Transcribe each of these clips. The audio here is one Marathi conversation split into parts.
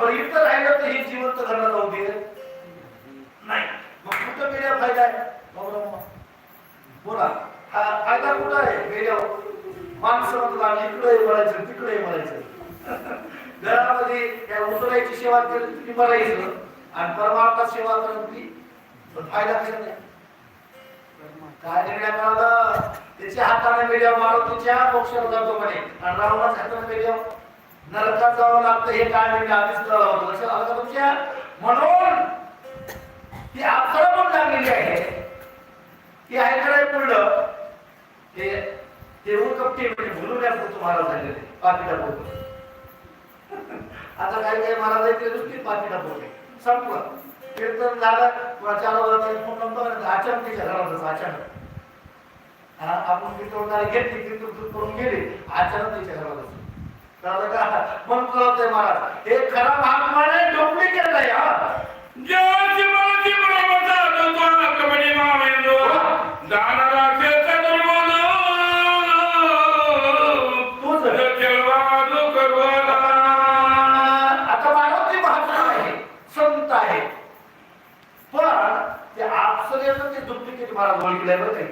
बरं इथं राहिलं तर हे जिवंत घराला जाऊ दे. नाही. मग कुठं मेड्या फायदा आहे? बोला. हा फायदा कुठं आहे? मेड्यावर माणसं म्हणतात आम्ही इकडे म्हणायचं तिकडे म्हणायचं. घरामध्ये त्या उतरायची सेवा केली ती मरायचं आणि परमार्था सेवा करून ती फायदा कशा नाही काय निर्णय मिळाला? त्याच्या हाताने मिडिया मारो तिच्या पक्षाला जातो म्हणे. आणि रावणाच्या हाताने मीडिया नरकात जावं लागतं हे काय म्हणजे आधीच कळलं होतं. लक्षात आलं का तुमच्या. म्हणून ती आपलं पण लागलेली आहे. ती आहे काय पुढलं ते ते कपटी म्हणजे भुलून या तुम्हाला झालेले पाकिटा पोट आता काही काही महाराज आहे ते नुसती पाकिटा पोट संपलं. कीर्तन झालं किंवा चालू फोन नंबर अचानक तिच्या घरात होतं, अचानक. आपण कीर्तन घेतली कीर्तन करून गेले. अचानक तिच्या घरात होतं. मग कळतंय महाराज. हे खरा महात्माने डुप्लिकेट आहे हा. करवाला. आता मानवती महात्मा आहे संत आहे. पण ते आपसरेनं ते डुप्लिकेट महाराज ओळखलंय बरं काही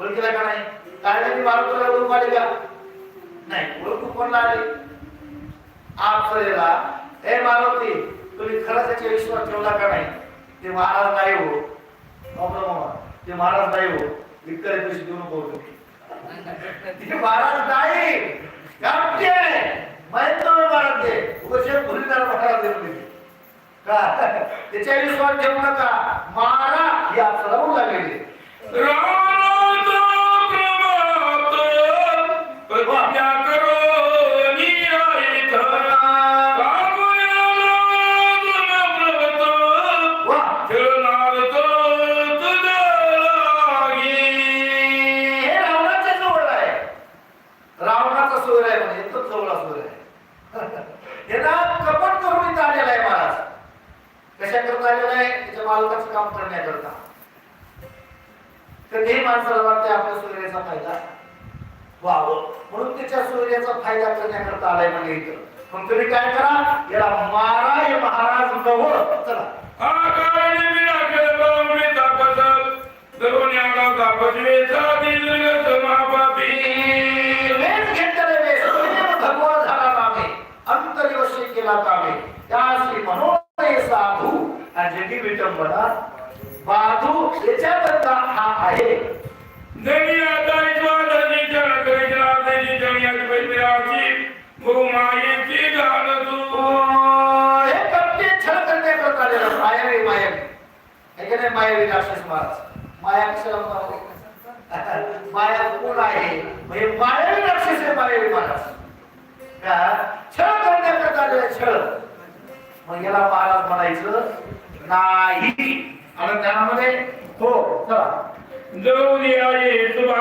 ओळखलंय का नाही? काय त्यांनी मारुतीला ओळख का? नाही ओळखू कोणला आली? आपसरेला हे मारुती तुम्ही खरंच त्याच्या विश्वास ठेवला का नाही? ते महाराज नाही हो. अहो मामा, ते महाराज नाही हो. विक्टर पैसे देऊ नको तुम्ही ते महाराज नाही. कापते माहीत नाही महाराज ते उगाच भुलीदार महाराज देतो तिथे. का? त्याच्या विश्वास ठेवू नका. मारा हे आपल्याला आलेला आहे त्याच्या मालकाचं काम करण्याकरता. कधीही माणसाला वाटते आपल्या सूर्याचा फायदा व्हावं. म्हणून त्याच्या सूर्याचा फायदा करण्याकरता आलाय म्हणजे इथं. मग तुम्ही काय करा? याला मारा हे महाराज नवं चला. भगवा झाला नामे अंतर्वशी केला कामे. आलेला मायावी मायावी. हे महाराज? माया? माया कोण आहे? म्हणजे आहे मायावी महाराज. का? छळ करण्याकरता आलेला छळ. मग याला महाराज म्हणायचं नाही आणि त्यामध्ये हो चला जाऊन या ये तुला